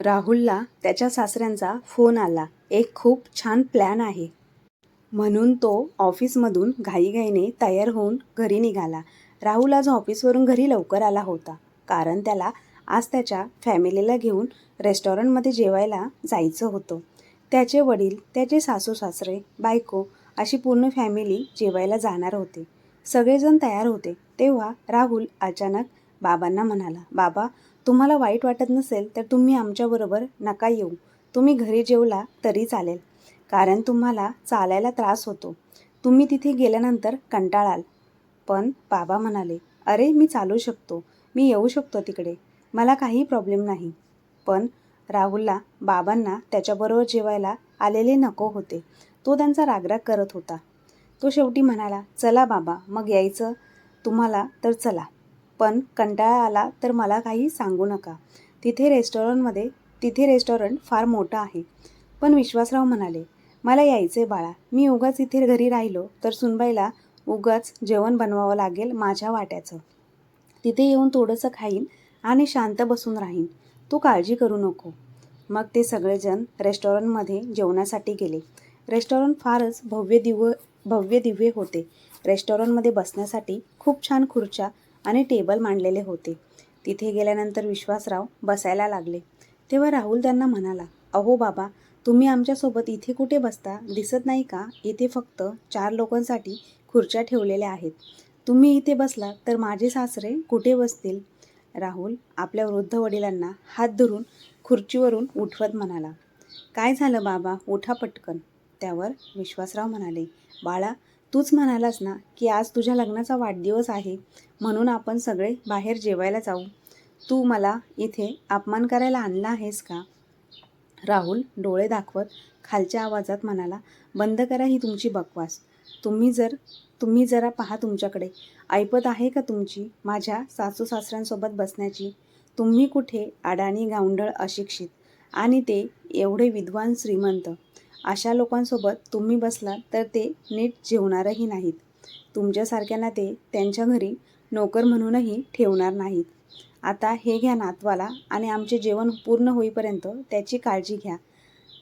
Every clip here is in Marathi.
राहुलला त्याच्या सासऱ्यांचा फोन आला. एक खूप छान प्लॅन आहे. म्हणून तो ऑफिसमधून घाईघाईने तयार होऊन घरी निघाला. राहुल आज ऑफिसवरून घरी लवकर आला होता. कारण त्याला आज त्याच्या फॅमिलीला घेऊन रेस्टॉरंटमध्ये जेवायला जायचं होतं. त्याचे वडील त्याचे सासू सासरे बायको अशी पूर्ण फॅमिली जेवायला जाणार होते. सगळेजण तयार होते तेव्हा राहुल अचानक बाबांना म्हणाला बाबा तुम्हाला वाईट वाटत नसेल तर तुम्ही आमच्याबरोबर नका येऊ. तुम्ही घरी जेवला तरी चालेल. कारण तुम्हाला चालायला त्रास होतो. तुम्ही तिथे गेल्यानंतर कंटाळाल. पण बाबा म्हणाले अरे मी चालू शकतो. मी येऊ शकतो तिकडे. मला काही प्रॉब्लेम नाही. पण राहुलला बाबांना त्याच्याबरोबर जेवायला आलेले नको होते. तो त्यांचा रागराग करत होता. तो शेवटी म्हणाला चला बाबा मग यायचं. तुम्हाला तर चला. पण कंटाळा आला तर मला काही सांगू नका. तिथे रेस्टॉरंटमध्ये तिथे रेस्टॉरंट फार मोठं आहे. पण विश्वासराव म्हणाले मला यायचे बाळा. मी उगाच इथे घरी राहिलो तर सुनबाईला उगाच जेवण बनवावं लागेल माझ्या वाट्याचं. तिथे येऊन थोडंसं खाईन आणि शांत बसून राहीन. तू काळजी करू नको. मग ते सगळेजण रेस्टॉरंटमध्ये जेवणासाठी गेले. रेस्टॉरंट फारच भव्य दिव्य भव्य दिव्य होते. रेस्टॉरंटमध्ये बसण्यासाठी खूप छान खुर्च्या आणि टेबल मांडलेले होते. तिथे गेल्यानंतर विश्वासराव बसायला लागले. तेव्हा राहुल त्यांना म्हणाला अहो बाबा तुम्ही आमच्यासोबत इथे कुठे बसता? दिसत नाही का? इथे फक्त चार लोकांसाठी खुर्च्या ठेवलेल्या आहेत. तुम्ही इथे बसला तर माझे सासरे कुठे बसतील? राहुल आपल्या वृद्ध वडिलांना हात धरून खुर्चीवरून उठवत म्हणाला काय झालं बाबा? उठा पटकन. त्यावर विश्वासराव म्हणाले बाळा तूच म्हणालास ना की आज तुझ्या लग्नाचा वाढदिवस आहे म्हणून आपण सगळे बाहेर जेवायला जाऊ. तू मला इथे अपमान करायला आणला आहेस का? राहुल डोळे दाखवत खालच्या आवाजात म्हणाला बंद करा ही तुमची बकवास. तुम्ही जर तुम्ही जरा पहा तुमच्याकडे. ऐपत आहे का तुमची माझ्या सासू सासऱ्यांसोबत बसण्याची? तुम्ही कुठे अडाणी गावंढळ अशिक्षित? आणि ते एवढे विद्वान श्रीमंत. अशा लोकांसोबत तुम्ही बसला तर ते नीट जेवणारही नाहीत. तुमच्यासारख्यांना ते त्यांच्या घरी नोकर म्हणूनही ठेवणार नाहीत. आता हे घ्या नातवाला आणि आमचे जेवण पूर्ण होईपर्यंत त्याची काळजी घ्या.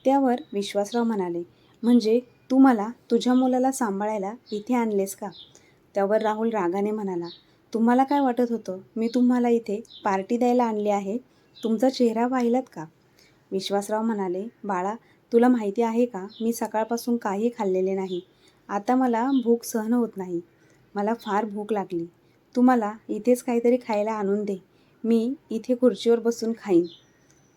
त्यावर विश्वासराव म्हणाले म्हणजे तू मला तुझ्या मुलाला सांभाळायला इथे आणलेस का? त्यावर राहुल रागाने म्हणाला तुम्हाला काय वाटत होतं? मी तुम्हाला इथे पार्टी द्यायला आणली आहे? तुमचा चेहरा पाहिलात का? विश्वासराव म्हणाले बाळा तुला माहिती आहे का? मी सकाळपासून काही खाल्लेले नाही. आता मला भूक सहन होत नाही. मला फार भूक लागली. तू मला इथेच काहीतरी खायला आणून दे. मी इथे खुर्चीवर बसून खाईन.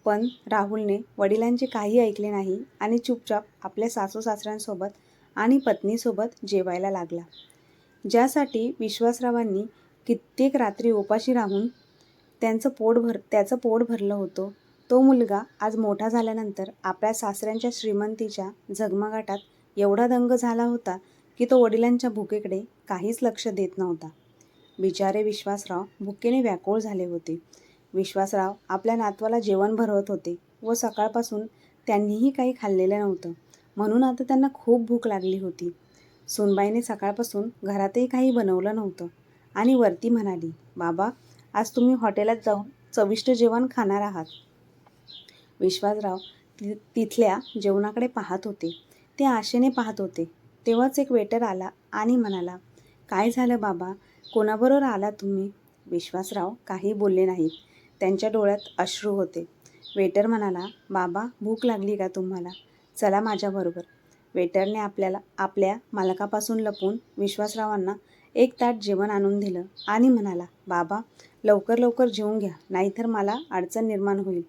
पण राहुलने वडिलांचे काही ऐकले नाही आणि चुपचाप आपल्या सासू सासऱ्यांसोबत आणि पत्नीसोबत जेवायला लागला. ज्यासाठी विश्वासरावांनी कित्येक रात्री उपाशी राहून त्यांचं पोट भर त्याचं पोट भरलं होतं. तो मुलगा आज मोठा झाल्यानंतर आपल्या सासऱ्यांच्या श्रीमंतीच्या झगमगाटात एवढा दंग झाला होता की तो वडिलांच्या भुकेकडे काहीच लक्ष देत नव्हता. बिचारे विश्वासराव भुकेने व्याकुळ झाले होते. विश्वासराव आपल्या नातवाला जेवण भरवत होते व सकाळपासून त्यांनीही काही खाल्लेलं नव्हतं. म्हणून आता त्यांना खूप भूक लागली होती. सुनबाईने सकाळपासून घरातही काही बनवलं नव्हतं आणि वरती म्हणाली बाबा आज तुम्ही हॉटेलात जाऊन चविष्ट जेवण खाणार आहात. विश्वासराव ति तिथल्या जेवणाकडे पाहत होते. ते आशेने पाहत होते. तेव्हाच एक वेटर आला आणि म्हणाला काय झालं बाबा? कोणाबरोबर आला तुम्ही? विश्वासराव काही बोलले नाहीत. त्यांच्या डोळ्यात अश्रू होते. वेटर म्हणाला बाबा भूक लागली का तुम्हाला? चला माझ्याबरोबर वेटरने आपल्याला आपल्या मालकापासून लपून विश्वासरावांना एक ताट जेवण आणून दिलं आणि म्हणाला बाबा लवकर लवकर जेवून घ्या. नाहीतर मला अडचण निर्माण होईल.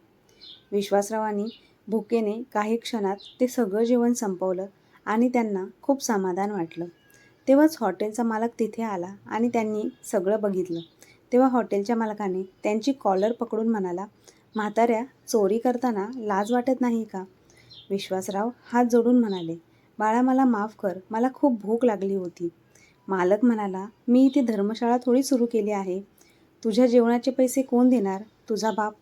विश्वासरावांनी भुकेने काही क्षणात ते सगळं जेवण संपवलं आणि त्यांना खूप समाधान वाटलं. तेव्हाच हॉटेलचा मालक तिथे आला आणि त्यांनी सगळं बघितलं. तेव्हा हॉटेलच्या मालकाने त्यांची कॉलर पकडून म्हणाला म्हाताऱ्या चोरी करताना लाज वाटत नाही का? विश्वासराव हात जोडून म्हणाले बाळा मला माफ कर मला खूप भूक लागली होती. मालक म्हणाला मी इथे धर्मशाळा थोडी सुरू केली आहे. तुझ्या जेवणाचे पैसे कोण देणार? तुझा बाप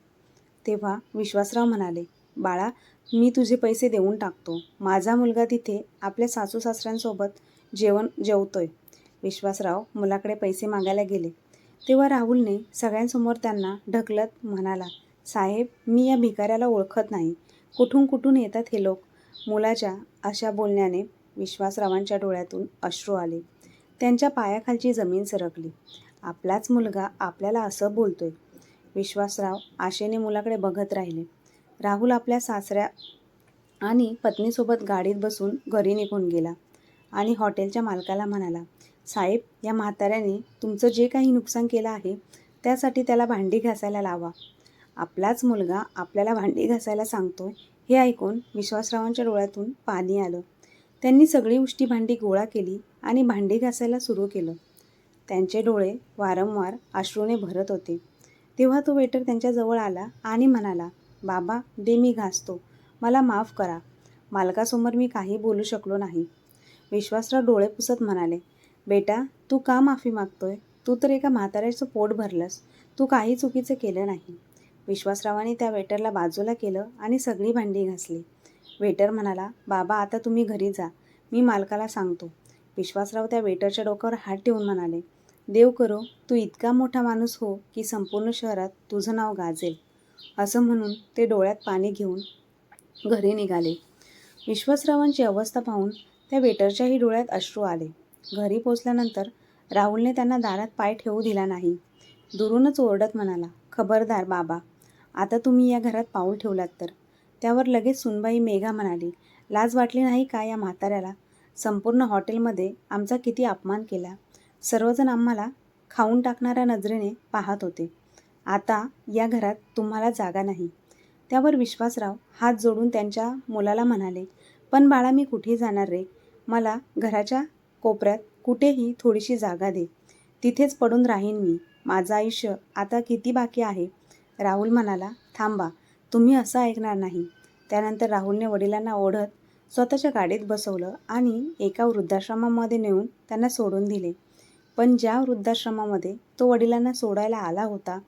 तेव्हा विश्वासराव म्हणाले बाळा मी तुझे पैसे देऊन टाकतो. माझा मुलगा तिथे आपल्या सासू सासऱ्यांसोबत जेवण जेवतोय. विश्वासराव मुलाकडे पैसे मागायला गेले. तेव्हा राहुलने सगळ्यांसमोर त्यांना ढकलत म्हणाला साहेब मी या भिकाऱ्याला ओळखत नाही. कुठून कुठून येतात हे लोक? मुलाच्या अशा बोलण्याने विश्वासरावांच्या डोळ्यातून अश्रू आले. त्यांच्या पायाखालची जमीन सरकली. आपलाच मुलगा आपल्याला असं बोलतोय. विश्वासराव आशेने मुलाकडे बघत राहिले. राहुल आपल्या सासऱ्या आणि पत्नीसोबत गाडीत बसून घरी निघून गेला आणि हॉटेलच्या मालकाला म्हणाला साहेब या म्हाताऱ्याने तुमचं जे काही नुकसान केलं आहे त्यासाठी त्याला भांडी घासायला लावा. आपलाच मुलगा आपल्याला भांडी घासायला सांगतो हे ऐकून विश्वासरावांच्या डोळ्यातून पाणी आलं. त्यांनी सगळी उष्टी भांडी गोळा केली आणि भांडी घासायला सुरू केलं. त्यांचे डोळे वारंवार अश्रूने भरत होते. तेव्हा तो वेटर त्यांच्याजवळ आला आणि म्हणाला बाबा दे मी घासतो मला माफ करा. मालकासमोर मी काही बोलू शकलो नाही. विश्वासराव डोळे पुसत म्हणाले बेटा तू का माफी मागतोय? तू तर एका म्हाताऱ्याचं पोट भरलंस. तू काही चुकीचं केलं नाही. विश्वासरावाने त्या वेटरला बाजूला केलं आणि सगळी भांडी घासली. वेटर म्हणाला बाबा आता तुम्ही घरी जा. मी मालकाला सांगतो. विश्वासराव त्या वेटरच्या डोक्यावर हात ठेवून म्हणाले देव करो तू इतका मोठा माणूस हो की संपूर्ण शहरात तुझं नाव गाजेल. असं म्हणून ते डोळ्यात पाणी घेऊन घरी निघाले. विश्वासरावांची अवस्था पाहून त्या वेटरच्याही डोळ्यात अश्रू आले. घरी पोचल्यानंतर राहुलने त्यांना दारात पाय ठेवू दिला नाही. दुरूनच ओरडत म्हणाला खबरदार बाबा आता तुम्ही या घरात पाऊल ठेवलात तर. त्यावर लगेच सुनबाई मेघा म्हणाली लाज वाटली नाही का या म्हाताऱ्याला? संपूर्ण हॉटेलमध्ये आमचा किती अपमान केला. सर्वजण आम्हाला खाऊन टाकणाऱ्या नजरेने पाहत होते. आता या घरात तुम्हाला जागा नाही. त्यावर विश्वासराव हात जोडून त्यांच्या मुलाला म्हणाले पण बाळा मी कुठे जाणार रे? मला घराच्या कोपऱ्यात कुठेही थोडीशी जागा दे. तिथेच पडून राहीन मी. माझं आयुष्य आता किती बाकी आहे? राहुल म्हणाला थांबा तुम्ही असं ऐकणार नाही. त्यानंतर राहुलने वडिलांना ओढत स्वतःच्या गाडीत बसवलं आणि एका वृद्धाश्रमामध्ये नेऊन त्यांना सोडून दिले. पण ज्या वृद्धाश्रमामध्ये तो वडिलांना सोडायला आला होता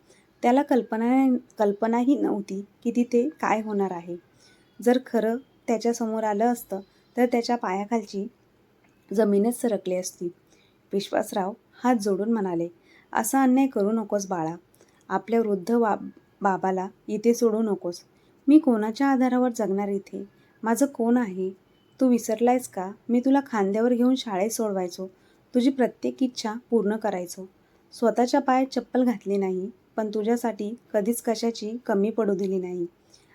त्याला कल्पना कल्पनाही नव्हती की तिथे काय होणार आहे. जर खरं त्याच्यासमोर आलं असतं तर त्याच्या पायाखालची जमीनच सरकली असती. विश्वासराव हात जोडून म्हणाले असा अन्याय करू नकोस बाळा. आपल्या वृद्ध बा बाबाला इथे सोडू नकोस. मी कोणाच्या आधारावर जगणार इथे? माझं कोण आहे? तू विसरलायस का? मी तुला खांद्यावर घेऊन शाळेत सोडवायचो. तुझी प्रत्येक इच्छा पूर्ण करायचो. स्वतःच्या पायात चप्पल घातली नाही पण तुझ्यासाठी कधीच कशाची कमी पडू दिली नाही.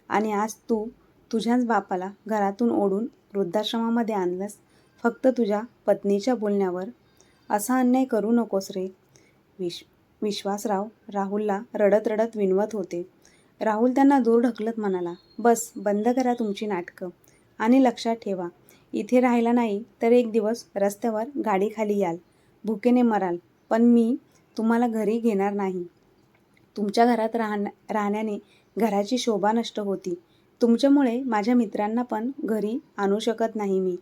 आणि आज तू तुझ्याच बापाला घरातून ओढून वृद्धाश्रमामध्ये आणलंस फक्त तुझ्या पत्नीच्या बोलण्यावर. असा अन्याय करू नकोस रे. विश विश्वासराव राहुलला रडत रडत विनवत होते. राहुल त्यांना दूर ढकलत म्हणाला बस बंद करा तुमची नाटकं आणि लक्षात ठेवा. इथे राहिला नाही तर एक दिवस रस्त्यावर गाडीखाली याल. भुकेने मराल. पण मी तुम्हाला घरी घेणार नाही. तुमच्या घरात राहण्या राहण्याने घराची शोभा नष्ट होती. तुमच्यामुळे माझ्या मित्रांना पण घरी आणू शकत नाही मी.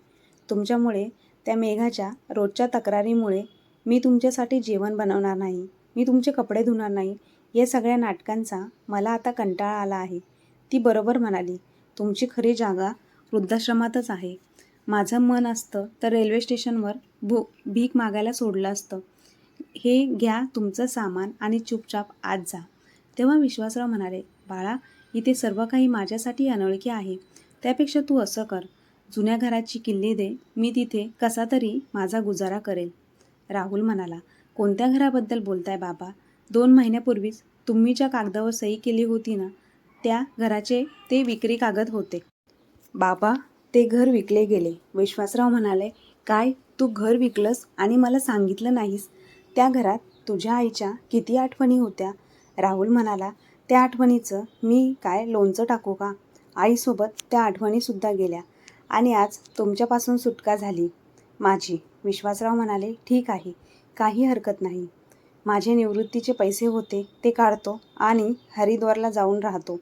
तुमच्यामुळे त्या मेघाच्या रोजच्या तक्रारीमुळे मी तुमच्यासाठी जेवण बनवणार नाही. मी तुमचे कपडे धुणार नाही. या सगळ्या नाटकांचा मला आता कंटाळा आला आहे. ती बरोबर म्हणाली तुमची खरी जागा वृद्धाश्रमातच आहे. माझं मन असतं तर रेल्वे स्टेशनवर भू भीक मागायला सोडलं असतं. हे घ्या तुमचं सामान आणि चुपचाप आत जा. तेव्हा विश्वासराव म्हणाले बाळा इथे सर्व काही माझ्यासाठी अनोळखी आहे. त्यापेक्षा तू असं कर. जुन्या घराची किल्ली दे. मी तिथे कसा तरी माझा गुजारा करेल राहुल म्हणाला कोणत्या घराबद्दल बोलताय बाबा? दोन महिन्यापूर्वीच तुम्ही ज्या कागदावर सही केली होती ना त्या घराचे ते विक्री कागद होते. बाबा ते घर विकले गेले. विश्वासराव म्हणाले काय तू घर विकलंस आणि मला सांगितलं नाहीस? त्या घरात तुझ्या आईच्या किती आठवणी होत्या? राहुल म्हणाला त्या आठवणीचं मी काय लोणचं टाकू का? आईसोबत त्या आठवणीसुद्धा गेल्या आणि आज तुमच्यापासून सुटका झाली. माझी. विश्वासराव म्हणाले ठीक आहे काही हरकत नाही. माझे निवृत्तीचे पैसे होते ते काढतो आणि हरिद्वारला जाऊन राहतो.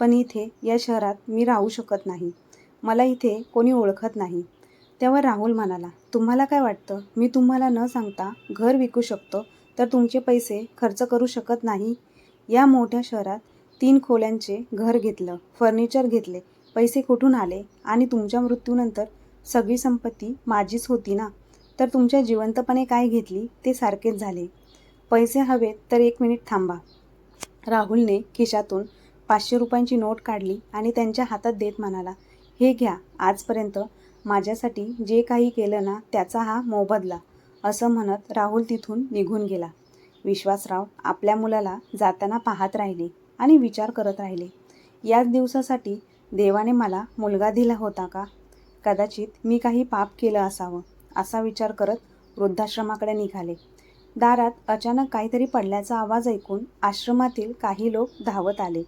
पण इथे या शहरात मी राहू शकत नाही. मला इथे कोणी ओळखत नाही. तेव्हा राहुल म्हणाला तुम्हाला काय वाटतं? मी तुम्हाला न सांगता घर विकू शकतो? तर तुमचे पैसे खर्च करू शकत नाही? या मोठ्या शहरात तीन खोल्यांचे घर घेतलं फर्निचर घेतले पैसे कुठून आले आणि तुमच्या मृत्यूनंतर सगळी संपत्ती माझीच होती ना? तर तुमच्या जिवंतपणे काय घेतली ते सारखेच झाले. पैसे हवेत तर एक मिनिट थांबा. राहुलने खिशातून पाचशे रुपयांची नोट काढली आणि त्यांच्या हातात देत म्हणाला हे घ्या आजपर्यंत माझ्यासाठी जे काही केलं ना त्याचा हा मोबदला असं म्हणत राहुल तिथून निघून गेला. विश्वासराव आपल्या मुलाला जाताना पाहत राहिले आणि विचार करत राहिले. याच दिवसासाठी देवाने मला मुलगा दिला होता का? कदाचित मी काही पाप केलं असावं असा विचार करत वृद्धाश्रमाकडे निघाले. दारात अचानक काहीतरी पडल्याचा आवाज ऐकून आश्रमातील काही लोक धावत आले.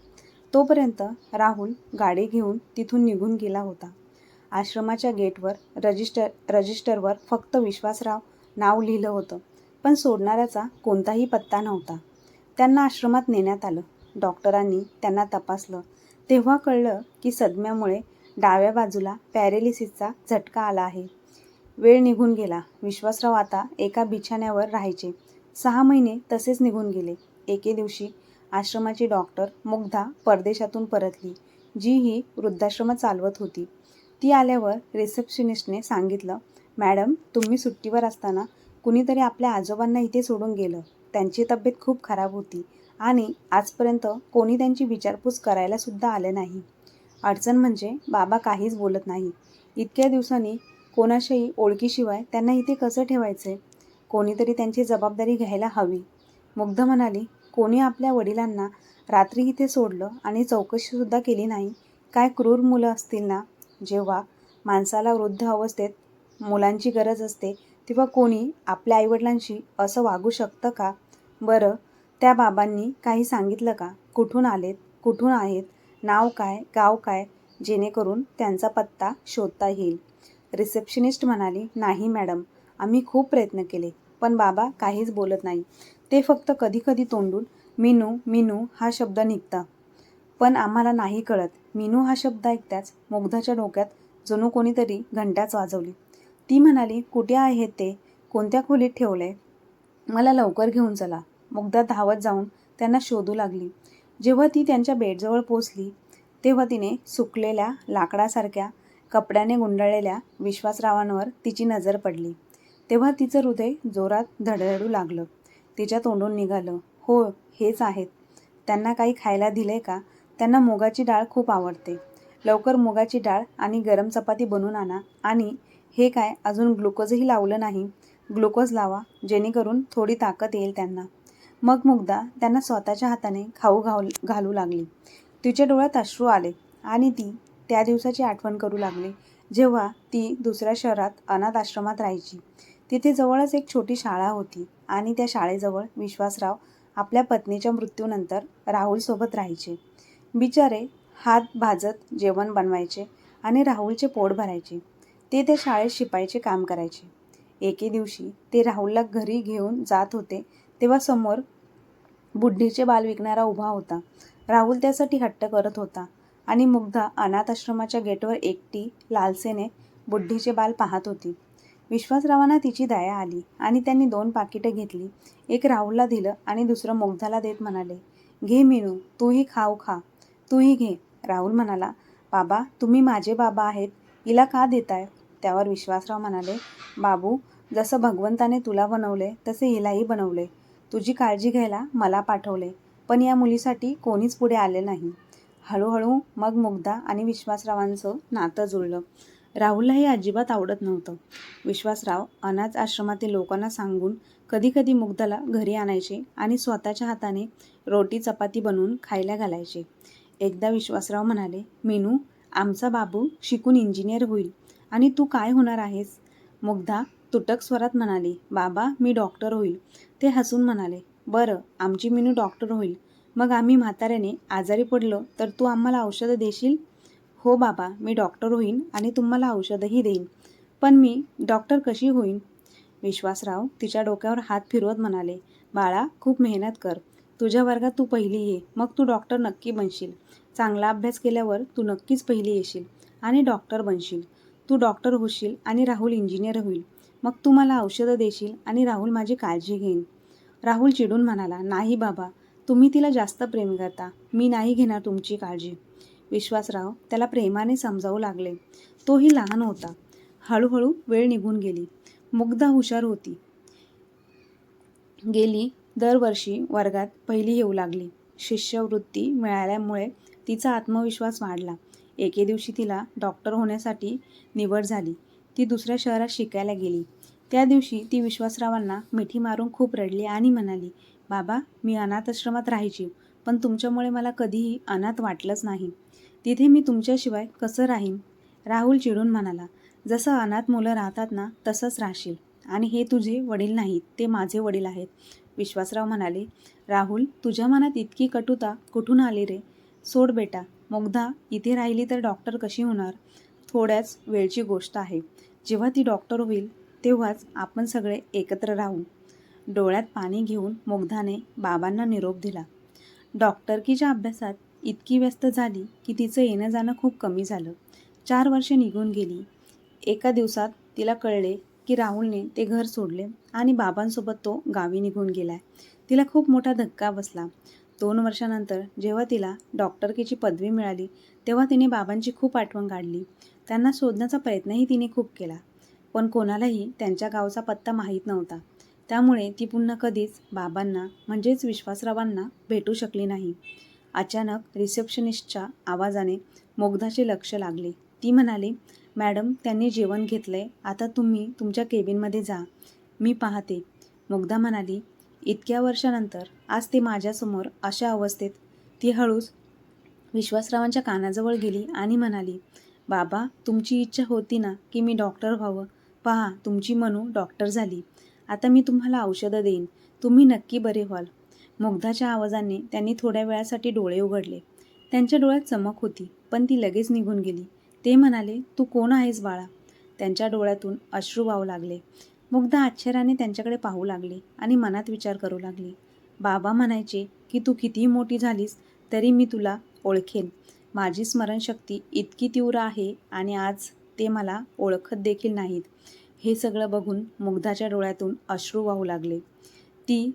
तोपर्यंत राहुल गाडी घेऊन तिथून निघून गेला होता. आश्रमाच्या गेटवर रजिस्टर रजिस्टरवर फक्त विश्वासराव नाव लिहिलं होतं पण सोडणाऱ्याचा कोणताही पत्ता नव्हता. त्यांना आश्रमात नेण्यात आलं. डॉक्टरांनी त्यांना तपासलं. तेव्हा कळलं की सदम्यामुळे डाव्या बाजूला पॅरेलिसिसचा झटका आला आहे. वेळ निघून गेला. विश्वासराव आता एका बिछाण्यावर राहायचे. सहा महिने तसेच निघून गेले. एके दिवशी आश्रमाची डॉक्टर मुग्धा परदेशातून परतली जी ही वृद्धाश्रम चालवत होती. ती आल्यावर रिसेप्शनिस्टने सांगितलं मॅडम तुम्ही सुट्टीवर असताना कुणीतरी आपल्या आजोबांना इथे सोडून गेलं. त्यांची तब्येत खूप खराब होती आणि आजपर्यंत कोणी त्यांची विचारपूस करायलासुद्धा आले आलं नाही. अडचण म्हणजे बाबा काहीच बोलत नाही. इतक्या दिवसांनी कोणाशाही ओळखीशिवाय त्यांना इथे कसं ठेवायचे कोणीतरी त्यांची जबाबदारी घ्यायला हवी. मुग्ध म्हणाली कोणी आपल्या वडिलांना रात्री इथे सोडलं आणि चौकशीसुद्धा केली नाही काय क्रूर मुलं असतील ना? जेव्हा माणसाला वृद्ध अवस्थेत मुलांची गरज असते तेव्हा कोणी आपल्या आईवडिलांशी असं वागू शकतं का? बरं त्या बाबांनी काही सांगितलं का? कुठून आलेत? कुठून आहेत? नाव काय? गाव काय? जेणेकरून त्यांचा पत्ता शोधता येईल. रिसेप्शनिस्ट म्हणाली नाही मॅडम आम्ही खूप प्रयत्न केले पण बाबा काहीच बोलत नाही. ते फक्त कधीकधी तोंडून मिनू मिनू हा शब्द निघता. पण आम्हाला नाही कळत मिनू हा शब्द ऐकताच मुग्धाच्या डोक्यात जणू कोणीतरी घंटाच वाजवली. ती म्हणाली कुठे आहे ते? कोणत्या खोलीत ठेवले मला लवकर घेऊन चला. मुग्धा धावत जाऊन त्यांना शोधू लागली. जेव्हा ती त्यांच्या बेडजवळ पोचली तेव्हा तिने सुकलेल्या लाकडासारख्या कपड्याने गुंडाळलेल्या विश्वासरावांवर तिची नजर पडली. तेव्हा तिचं हृदय जोरात धडधडू लागलं. तिच्या तोंडून निघालं. हो हेच आहेत. त्यांना काही खायला दिलंय का? त्यांना मुगाची डाळ खूप आवडते. लवकर मुगाची डाळ आणि गरम चपाती बनवून आणा. आणि हे काय अजून ग्लुकोजही लावलं नाही? ग्लुकोज लावा जेणेकरून थोडी ताकद येईल त्यांना. मग मुग्धा त्यांना स्वतःच्या हाताने खाऊ घाल घालू लागली. तिच्या डोळ्यात अश्रू आले आणि ती त्या दिवसाची आठवण करू लागली जेव्हा ती दुसऱ्या शहरात अनाथ आश्रमात राहायची. तिथे जवळच एक छोटी शाळा होती. आणि त्या शाळेजवळ विश्वासराव आपल्या पत्नीच्या मृत्यूनंतर राहुलसोबत राहायचे. बिचारे हात भाजत जेवण बनवायचे आणि राहुलचे पोट भरायचे. ते त्या शाळेत शिपायचे काम करायचे. एके दिवशी ते राहुलला घरी घेऊन जात होते तेव्हा समोर बुड्ढीचे बाल विकणारा उभा होता. राहुल त्यासाठी हट्ट करत होता आणि मुग्धा अनाथ आश्रमाच्या गेटवर एकटी लालसेने बुड्ढीचे बाल पाहत होती. विश्वासरावांना तिची दया आली आणि त्यांनी दोन पाकिटं घेतली. एक राहुलला दिलं आणि दुसरं मुग्धाला देत म्हणाले घे मीनू तूही खाऊ खा. तूही घे. राहुल म्हणाला बाबा तुम्ही माझे बाबा आहेत. हिला का देताय? त्यावर विश्वासराव म्हणाले बाबू जसं भगवंताने तुला बनवले तसे हिलाही बनवले. तुझी काळजी घ्यायला मला पाठवले. पण या मुलीसाठी कोणीच पुढे आले नाही. हळूहळू मग मुग्धा आणि विश्वासरावांचं नातं जुळलं. राहुलला हे अजिबात आवडत नव्हतं. विश्वासराव अनाथ आश्रमातील लोकांना सांगून कधीकधी मुग्धाला घरी आणायचे आणि स्वतःच्या हाताने रोटी चपाती बनवून खायला घालायचे. एकदा विश्वासराव म्हणाले मेनू आमचा बाबू शिकून इंजिनियर होईल आणि तू काय होणार आहेस? मुग्धा तुटक स्वरात म्हणाली बाबा मी डॉक्टर होईल. ते हसून म्हणाले बरं आमची मेनू डॉक्टर होईल. मग आम्ही म्हाताऱ्याने आजारी पडलो तर तू आम्हाला औषधं देशील? हो बाबा मी डॉक्टर होईन आणि तुम्हाला औषधही देईन. पण मी डॉक्टर कशी होईन? विश्वासराव तिच्या डोक्यावर हात फिरवत म्हणाले बाळा खूप मेहनत कर. तुझ्या वर्गात तू पहिली ये मग तू डॉक्टर नक्की बनशील. चांगला अभ्यास केल्यावर तू नक्कीच पहिली येशील आणि डॉक्टर बनशील. तू डॉक्टर होशील आणि राहुल इंजिनियर होईल. मग तू मला औषधं देशील आणि राहुल माझी काळजी घेईन. राहुल चिडून म्हणाला नाही बाबा तुम्ही तिला जास्त प्रेम करता. मी नाही घेणार तुमची काळजी. विश्वासराव त्याला प्रेमाने समजावू लागले. तोही लहान होता. हळूहळू वेळ निघून गेली. मुग्धा हुशार होती. गेली दरवर्षी वर्गात पहिली येऊ लागली. शिष्यवृत्ती मिळाल्यामुळे तिचा आत्मविश्वास वाढला. एके दिवशी तिला डॉक्टर होण्यासाठी निवड झाली. ती दुसऱ्या शहरात शिकायला गेली. त्या दिवशी ती विश्वासरावांना मिठी मारून खूप रडली आणि म्हणाली बाबा मी अनाथाश्रमात राहायची पण तुमच्यामुळे मला कधीही अनाथ वाटलंच नाही. तिथे मी तुमच्याशिवाय कसं राहीन? राहुल चिडून म्हणाला जसं अनाथ मुलं राहतात ना तसंच राहशील. आणि हे तुझे वडील नाहीत ते माझे वडील आहेत. विश्वासराव म्हणाले राहुल तुझ्या मनात इतकी कटुता कुठून आली रे? सोड बेटा मुग्धा इथे राहिली तर डॉक्टर कशी होणार? थोड्याच वेळची गोष्ट आहे. जेव्हा ती डॉक्टर होईल तेव्हाच आपण सगळे एकत्र राहू. डोळ्यात पाणी घेऊन मुग्धाने बाबांना निरोप दिला. डॉक्टरकीच्या अभ्यासात इतकी व्यस्त झाली की तिचं येणं जाणं खूप कमी झालं. चार वर्षे निघून गेली. एका दिवसात तिला कळले की राहुलने ते घर सोडले आणि बाबांसोबत तो गावी निघून गेलाय. तिला खूप मोठा धक्का बसला. दोन वर्षानंतर जेव्हा तिला डॉक्टरकीची पदवी मिळाली तेव्हा तिने बाबांची खूप आठवण काढली. त्यांना शोधण्याचा प्रयत्नही तिने खूप केला पण कोणालाही त्यांच्या गावचा पत्ता माहीत नव्हता. त्यामुळे ती पुन्हा कधीच बाबांना म्हणजेच विश्वासरावांना भेटू शकली नाही. अचानक रिसेप्शनिस्टच्या आवाजाने मोगधाचे लक्ष लागले. ती म्हणाली मॅडम त्यांनी जेवण घेतलंय. आता तुम्ही तुमच्या केबिनमध्ये जा. मी पाहते. मुग्धा म्हणाली इतक्या वर्षानंतर आज ते माझ्यासमोर अशा अवस्थेत. ती हळूच विश्वासरावांच्या कानाजवळ गेली आणि म्हणाली बाबा तुमची इच्छा होती ना की मी डॉक्टर व्हावं? पहा तुमची मनू डॉक्टर झाली. आता मी तुम्हाला औषधं देईन. तुम्ही नक्की बरे व्हाल. मुग्धाच्या आवाजाने त्यांनी थोड्या वेळासाठी डोळे उघडले. त्यांच्या डोळ्यात चमक होती पण ती लगेच निघून गेली. ते म्हणाले तू कोण आहेस बाळा? त्यांच्या डोळ्यातून अश्रू वाहू लागले. मुग्धा आश्चर्याने त्यांच्याकडे पाहू लागली आणि मनात विचार करू लागली. बाबा म्हणायचे की तू कितीही मोठी झालीस तरी मी तुला ओळखेन. माझी स्मरणशक्ती इतकी तीव्र आहे आणि आज ते मला ओळखत देखील नाहीत. हे सगळं बघून मुग्धाच्या डोळ्यातून अश्रू वाहू लागले. ती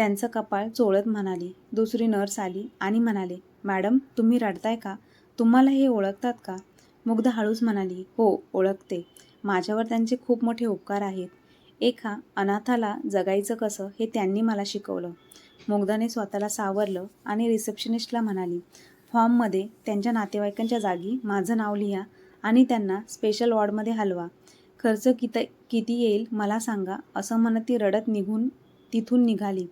त्यांचं कपाळ चोळत म्हणाली. दुसरी नर्स आली आणि म्हणाले मॅडम तुम्ही रडताय का? तुम्हाला हे ओळखतात का? मुग्धा हळूच म्हणाली हो ओळखते. माझ्यावर त्यांचे खूप मोठे उपकार आहेत. एका अनाथाला जगायचं कसं हे त्यांनी मला शिकवलं. मुग्धाने स्वतःला सावरलं आणि रिसेप्शनिस्टला म्हणाली फॉर्ममध्ये त्यांच्या नातेवाईकांच्या जागी माझं नाव लिहा आणि त्यांना स्पेशल वॉर्डमध्ये हलवा. खर्च किती किती येईल मला सांगा असं म्हणत ती रडत निघून तिथून निघाली.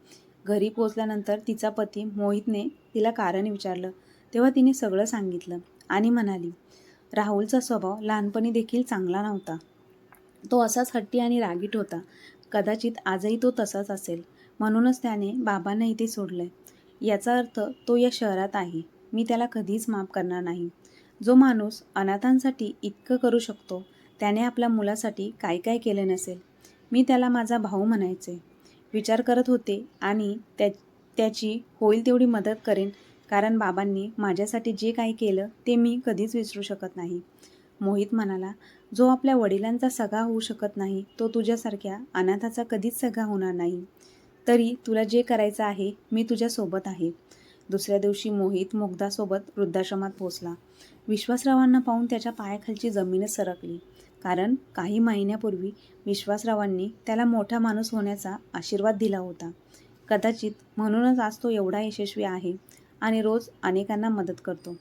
घरी पोचल्यानंतर तिचा पती मोहितने तिला कारण विचारलं. तेव्हा तिने सगळं सांगितलं आणि म्हणाली राहुलचा स्वभाव लहानपणी देखील चांगला नव्हता. तो असाच हट्टी आणि रागीट होता. कदाचित आजही तो तसाच असेल. म्हणूनच त्याने बाबांना इथे सोडलंय. याचा अर्थ तो या शहरात आहे. मी त्याला कधीच माफ करणार नाही. जो माणूस अनाथांसाठी इतकं करू शकतो त्याने आपल्या मुलासाठी काय काय केले नसेल? मी त्याला माझा भाऊ म्हणायचे. विचार करत होते आणि त्या त्याची होईल तेवढी मदत करेन कारण बाबांनी माझ्यासाठी जे काही केलं ते मी कधीच विसरू शकत नाही. मोहित म्हणाला जो आपल्या वडिलांचा सगा होऊ शकत नाही तो तुझ्यासारख्या अनाथाचा कधीच सगा होणार नाही. तरी तुला जे करायचं आहे मी तुझ्यासोबत आहे. दुसऱ्या दिवशी मोहित मुग्धासोबत वृद्धाश्रमात पोचला विश्वासरावांना पाहून त्याच्या पायाखालची जमीनच सरकली. कारण काही महिन्यापूर्वी विश्वासरावांनी त्याला मोठा माणूस होण्याचा आशीर्वाद दिला होता. कदाचित म्हणूनच आज तो एवढा यशस्वी आहे आणि रोज अनेकांना मदत करतो.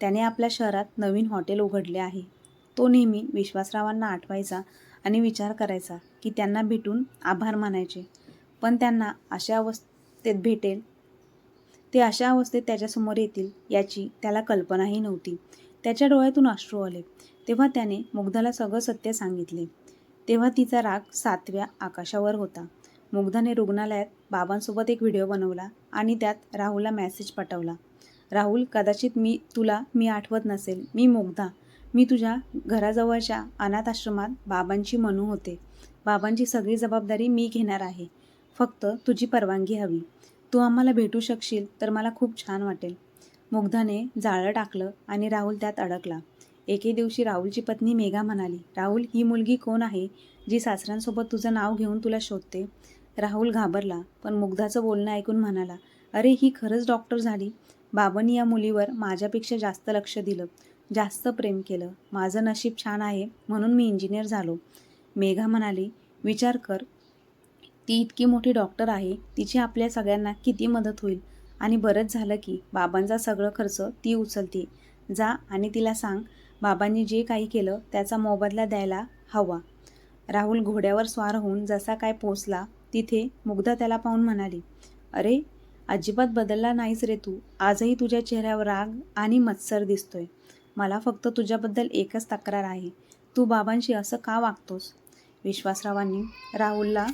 त्याने आपल्या शहरात नवीन हॉटेल उघडले आहे. तो नेहमी विश्वासरावांना आठवायचा आणि विचार करायचा की त्यांना भेटून आभार मानायचे. पण त्यांना अशा अवस्थेत भेटेल ते अशा अवस्थेत त्याच्यासमोर येतील याची त्याला कल्पनाही नव्हती. त्याच्या डोळ्यातून अश्रू आले. तेव्हा त्याने मुग्धाला सगळं सत्य सांगितले. तेव्हा तिचा राग सातव्या आकाशावर होता. मुग्धाने रुग्णालयात बाबांसोबत एक व्हिडिओ बनवला आणि त्यात राहुलला मेसेज पाठवला. राहुल कदाचित मी तुला मी आठवत नसेल. मी मुग्धा. मी तुझ्या घराजवळच्या अनाथ आश्रमात बाबांची मनू होते. बाबांची सगळी जबाबदारी मी घेणार आहे. फक्त तुझी परवानगी हवी. तू आम्हाला भेटू शकशील तर मला खूप छान वाटेल. मुग्धाने जाळं टाकलं आणि राहुल त्यात अडकला. एके दिवशी राहुलची पत्नी मेघा म्हणाली राहुल ही मुलगी कोण आहे जी सासऱ्यांसोबत तुझं नाव घेऊन तुला शोधते? राहुल घाबरला पण मुग्धाचं बोलणं ऐकून म्हणाला अरे ही खरंच डॉक्टर झाली? बाबांनी या मुलीवर माझ्यापेक्षा जास्त लक्ष दिलं जास्त प्रेम केलं माझं नशीब छान आहे म्हणून मी इंजिनियर झालो. मेघा म्हणाली विचार कर ती इतकी मोठी डॉक्टर आहे तिची आपल्या सगळ्यांना किती मदत होईल? आणि बरंच झालं की बाबांचा सगळं खर्च ती उचलते. जा आणि तिला सांग बाबांनी जे काही केलं त्याचा मोबदला द्यायला हवा. राहुल घोड्यावर स्वार होऊन जसा काय पोचला तिथे मुग्धा त्याला पाहून म्हणाली अरे अजिबात बदलला नाहीस रे तू. आजही तुझ्या चेहऱ्यावर राग आणि मत्सर दिसतोय. मला फक्त तुझ्याबद्दल एकच तक्रार आहे. तू बाबांशी असं का वागतोस? विश्वासरावांनी राहुलला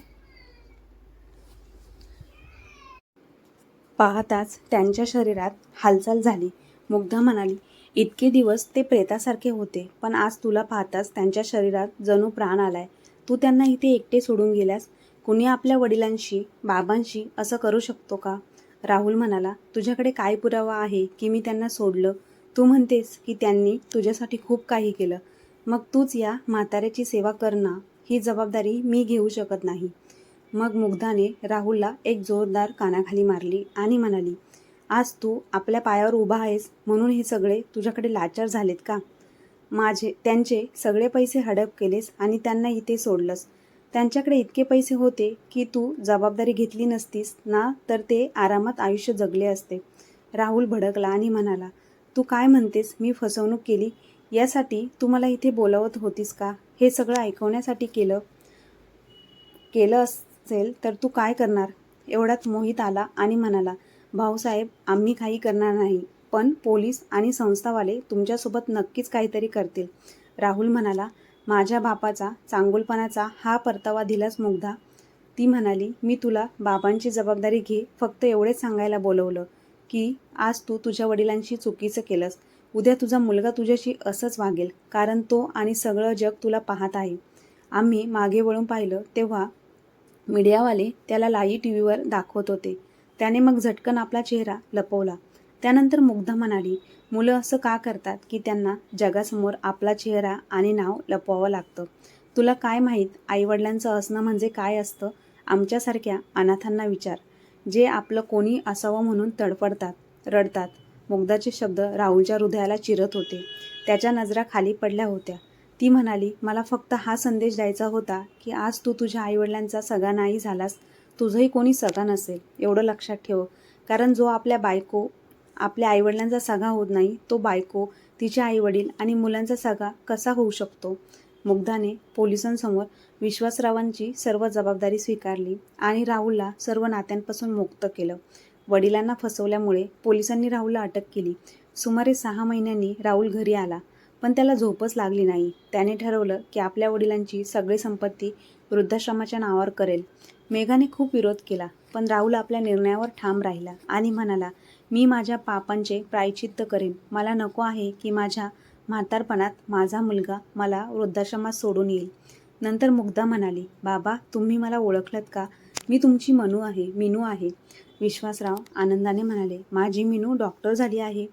पाहताच त्यांच्या शरीरात हालचाल झाली. मुग्धा म्हणाली इतके दिवस ते प्रेतासारखे होते पण आज तुला पाहताच त्यांच्या शरीरात जणू प्राण आलाय. तू त्यांना इथे एकटे सोडून गेल्यास कुणी आपल्या वडिलांशी बाबांशी असं करू शकतो का? राहुल म्हणाला तुझ्याकडे काय पुरावा आहे की मी त्यांना सोडलं? तू म्हणतेस की त्यांनी तुझ्यासाठी खूप काही केलं. मग तूच या म्हाताऱ्याची सेवा करणं ही जबाबदारी मी घेऊ शकत नाही. मग मुग्धाने राहुलला एक जोरदार कानाखाली मारली आणि म्हणाली आज तू आपल्या पायावर उभा आहेस म्हणून हे सगळे तुझ्याकडे लाचार झालेत का? माझे त्यांचे सगळे पैसे हडप केलेस आणि त्यांना इथे सोडलंस. त्यांच्याकडे इतके पैसे होते की तू जबाबदारी घेतली नसतीस ना तर ते आरामात आयुष्य जगले असते. राहुल भडकला आणि म्हणाला तू काय म्हणतेस? मी फसवणूक केली? यासाठी तू मला इथे बोलावत होतीस का? हे सगळं ऐकवण्यासाठी केलं केलं असेल तर तू काय करणार? एवढ्यात मोहित आला आणि म्हणाला भाऊसाहेब आम्ही काही करणार नाही पण पोलीस आणि संस्थावाले तुमच्यासोबत नक्कीच काहीतरी करतील. राहुल म्हणाला माझ्या बापाचा चांगुलपणाचा हा परतावा दिलास मुग्धा. ती म्हणाली मी तुला बाबांची जबाबदारी घे फक्त एवढेच सांगायला बोलवलं की आज तू तुझ्या वडिलांशी चुकीचं केलंस. उद्या तुझा मुलगा तुझ्याशी असंच वागेल कारण तो आणि सगळं जग तुला पाहत आहे. आम्ही मागे वळून पाहिलं तेव्हा मीडियावाले त्याला लाई टी व्हीवर दाखवत होते. त्याने मग झटकन आपला चेहरा लपवला. त्यानंतर मुग्धा म्हणाली मुलं असं का करतात की त्यांना जगासमोर आपला चेहरा आणि नाव लपवावं लागतं? तुला काय माहीत आईवडिलांचं असणं म्हणजे काय असतं? आमच्यासारख्या अनाथांना विचार. जे आपलं कोणी असावं म्हणून तडफडतात रडतात. मुग्धाचे शब्द राहुलच्या हृदयाला चिरत होते. त्याच्या नजरा खाली पडल्या होत्या. ती म्हणाली मला फक्त हा संदेश द्यायचा होता की आज तू तुझ्या आईवडिलांचा सगा नाही झालास. तुझंही कोणी सगा नसेल एवढं लक्षात ठेव. कारण जो आपल्या बायको आपल्या आईवडिलांचा सगा होत नाही तो बायको तिचे आईवडील आणि मुलांचा सगा कसा होऊ शकतो? मुग्धाने पोलिसांसमोर विश्वासरावांची सर्व जबाबदारी स्वीकारली आणि राहुलला सर्व नात्यांपासून मुक्त केलं. वडिलांना फसवल्यामुळे पोलिसांनी राहुलला अटक केली. सुमारे सहा महिन्यांनी राहुल घरी आला. पण त्याला झोपच लागली नाही. त्याने ठरवलं की आपल्या वडिलांची सगळी संपत्ती वृद्धाश्रमाच्या नावावर करेल. मेघाने खूप विरोध केला पण राहुल आपल्या निर्णयावर ठाम राहिला आणि म्हणाला मी माझ्या पापांचे प्रायचित्त करेन. मला नको आहे की माझ्या म्हातारपणात माझा मुलगा मला वृद्धाश्रमात सोडून येईल. नंतर मुग्धा म्हणाली बाबा तुम्ही मला ओळखलत का? मी तुमची मनू आहे मिनू आहे. विश्वासराव आनंदाने म्हणाले माझी मिनू डॉक्टर झाली आहे.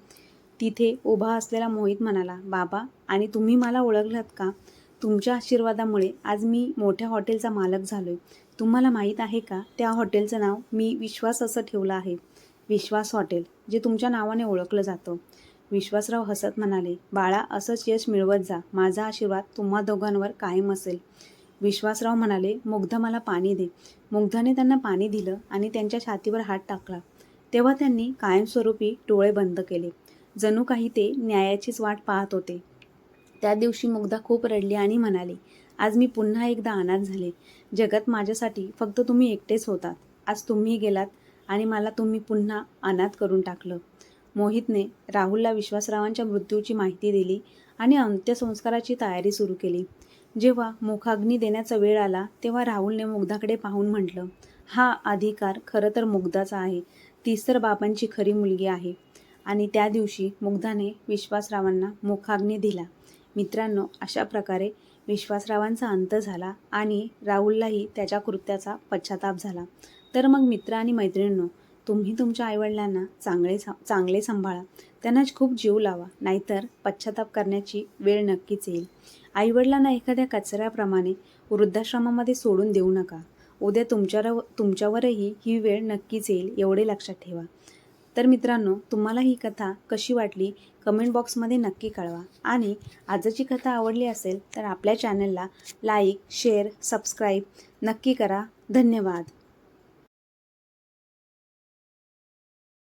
तिथे उभा असलेला मोहित म्हणाला बाबा आणि तुम्ही मला ओळखलात का? तुमच्या आशीर्वादामुळे आज मी मोठ्या हॉटेलचा मालक झालो आहे तुम्हाला माहीत आहे का त्या हॉटेलचं नाव मी विश्वास असं ठेवलं आहे. विश्वास हॉटेल जे तुमच्या नावाने ओळखलं जातं. विश्वासराव हसत म्हणाले बाळा असंच यश मिळवत जा. माझा आशीर्वाद तुम्हा दोघांवर कायम असेल. विश्वासराव म्हणाले मुग्ध मला पाणी दे. मुग्धाने त्यांना पाणी दिलं आणि त्यांच्या छातीवर हात टाकला. तेव्हा त्यांनी कायमस्वरूपी डोळे बंद केले. जणू काही ते न्यायाचीच वाट पाहत होते. त्या दिवशी मुग्धा खूप रडली आणि म्हणाली आज मी पुन्हा एकदा अनाथ झाले. जगात माझ्यासाठी फक्त तुम्ही एकटेच होतात. आज तुम्ही गेलात आणि मला तुम्ही पुन्हा अनाथ करून टाकलं. मोहितने राहुलला विश्वासरावांच्या मृत्यूची माहिती दिली आणि अंत्यसंस्काराची तयारी सुरू केली. जेव्हा मुखाग्नी देण्याचा वेळ आला तेव्हा राहुलने मुग्धाकडे पाहून म्हटलं हा अधिकार खरं तर मुग्धाचा आहे. तीच तर बाबांची खरी मुलगी आहे. आणि त्या दिवशी मुग्धाने विश्वासरावांना मुखाग्नी दिला. मित्रांनो अशा प्रकारे विश्वासरावांचा अंत झाला आणि राहुललाही त्याच्या कृत्याचा पश्चाताप झाला. तर मग मित्र आणि मैत्रिणींनो तुम्ही तुमच्या आईवडिलांना चांगले चांगले सांभाळा. त्यांनाच खूप जीव लावा नाहीतर पश्चाताप करण्याची वेळ नक्कीच येईल. आईवडिलांना एखाद्या कचऱ्याप्रमाणे वृद्धाश्रमामध्ये सोडून देऊ नका. उद्या तुमच्यावर तुमच्यावरही ही वेळ नक्कीच येईल एवढे लक्षात ठेवा. तर मित्रांनो तुम्हाला ही कथा कशी वाटली? कमेंट बॉक्समध्ये नक्की कळवा. आणि आजची कथा आवडली असेल तर आपल्या चॅनलला लाईक शेअर सबस्क्राईब नक्की करा. धन्यवाद.